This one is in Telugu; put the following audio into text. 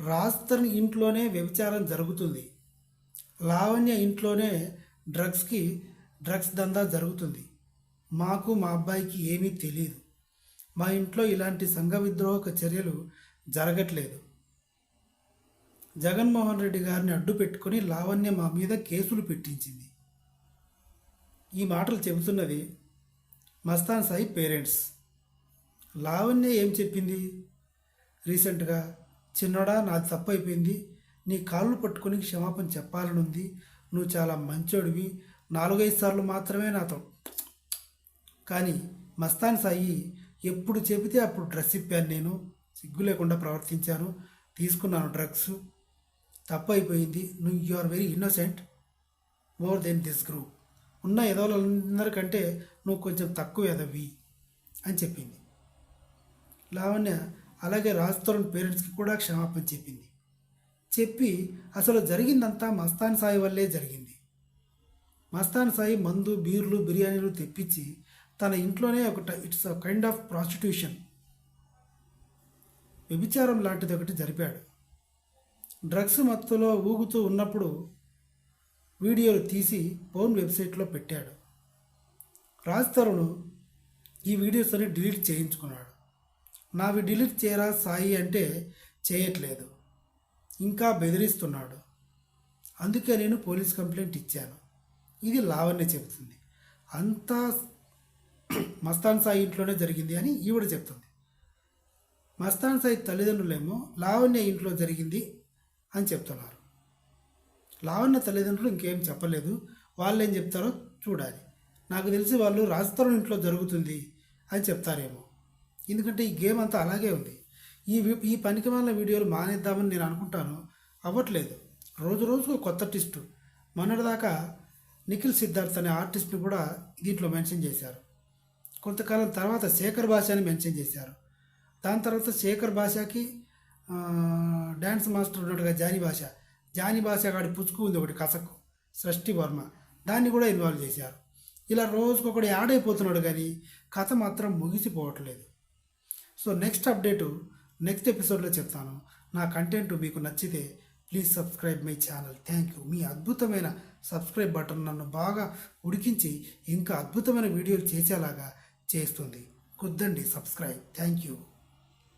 రాస్తన్ ఇంట్లోనే వ్యభిచారం జరుగుతుంది. లావణ్య ఇంట్లోనే డ్రగ్స్కి డ్రగ్స్ దందా జరుగుతుంది. మాకు మా అబ్బాయికి ఏమీ తెలియదు మా ఇంట్లో ఇలాంటి సంఘ విద్రోహక చర్యలు జరగట్లేదు. జగన్మోహన్ రెడ్డి గారిని అడ్డు పెట్టుకొని లావణ్య మా మీద కేసులు పెట్టించింది. ఈ మాటలు చెబుతున్నది మస్తాన్ సాయి పేరెంట్స్. లావణ్య ఏం చెప్పింది? రీసెంట్గా చిన్నడా నాది తప్పు అయిపోయింది నీ కాళ్ళు పట్టుకొని క్షమాపణ చెప్పాలనుంది. నువ్వు చాలా మంచోడివి. నాలుగైదు సార్లు మాత్రమే నాతో. కానీ మస్తాన్ సాయి ఎప్పుడు చెబితే అప్పుడు డ్రెస్ ఇప్పాను నేను. సిగ్గు లేకుండా ప్రవర్తించాను. తీసుకున్నాను డ్రగ్స్. తప్పు అయిపోయింది నువ్వు you are very innocent. More than this group. ఉన్న ఎదవలందరికంటే నువ్వు కొంచెం తక్కువ ఎదవి అని చెప్పింది. లావణ్య అలాగే రాజ్ తరుణ్ పేరెంట్స్కి కూడా క్షమాపణ చెప్పింది. చెప్పి అసలు జరిగిందంతా మస్తాన్ సాయి వల్లే జరిగింది. మస్తాన్ సాయి మందు బీర్లు బిర్యానీలు తెప్పించి తన ఇంట్లోనే ఒక it's a kind of prostitution వ్యభిచారం లాంటిది ఒకటి జరిపాడు. డ్రగ్స్ మత్తులో ఊగుతూ ఉన్నప్పుడు వీడియోలు తీసి పౌన్ వెబ్సైట్లో పెట్టాడు. రాజ్ తరుణ్ ఈ వీడియోస్ అన్ని డిలీట్ చేయించుకున్నాడు. నావి డిలీట్ చేయరా సాయి అంటే చేయట్లేదు. ఇంకా బెదిరిస్తున్నాడు. అందుకే నేను పోలీస్ కంప్లైంట్ ఇచ్చాను. ఇది లావణ్య చెబుతుంది అంతా మస్తాన్ సాయి ఇంట్లోనే జరిగింది అని ఈవిడ చెప్తుంది. మస్తాన్ సాయి తల్లిదండ్రులేమో లావణ్య ఇంట్లో జరిగింది అని చెప్తున్నారు. లావణ్య తల్లిదండ్రులు ఇంకేం చెప్పలేదు. వాళ్ళు ఏం చెప్తారో చూడాలి. నాకు తెలిసి వాళ్ళు రాజస్థాన్ ఇంట్లో జరుగుతుంది అని చెప్తారేమో. ఎందుకంటే ఈ గేమ్ అంతా అలాగే ఉంది. ఈ ఈ పనికి వల్ల వీడియోలు మానేద్దామని నేను అనుకుంటాను. అవ్వట్లేదు. రోజు రోజుకు కొత్త టిస్టు మొన్నటిదాకా నిఖిల్ సిద్ధార్థ్ అనే ఆర్టిస్ట్ని కూడా దీంట్లో మెన్షన్ చేశారు. కొంతకాలం తర్వాత శేఖర్ భాషని మెన్షన్ చేశారు. దాని తర్వాత శేఖర్ భాషకి డ్యాన్స్ మాస్టర్ ఉన్నట్టుగా జానీ భాష. జానీ భాష గాడి పుచ్చుకు ఉంది ఒకటి కసక్కు సృష్టి వర్మ. దాన్ని కూడా ఇన్వాల్వ్ చేశారు. ఇలా రోజుకొకటి యాడ్ అయిపోతున్నాడు కానీ కథ మాత్రం ముగిసిపోవట్లేదు. సో నెక్స్ట్ అప్డేటు నెక్స్ట్ ఎపిసోడ్లో చెప్తాను. నా కంటెంట్ మీకు నచ్చితే please subscribe my channel. Thank you. మీ అద్భుతమైన సబ్స్క్రైబ్ బటన్ నన్ను బాగా ఉడికించి ఇంకా అద్భుతమైన వీడియోలు చేసేలాగా చేస్తుంది. కుద్దండి సబ్స్క్రైబ్. Thank you.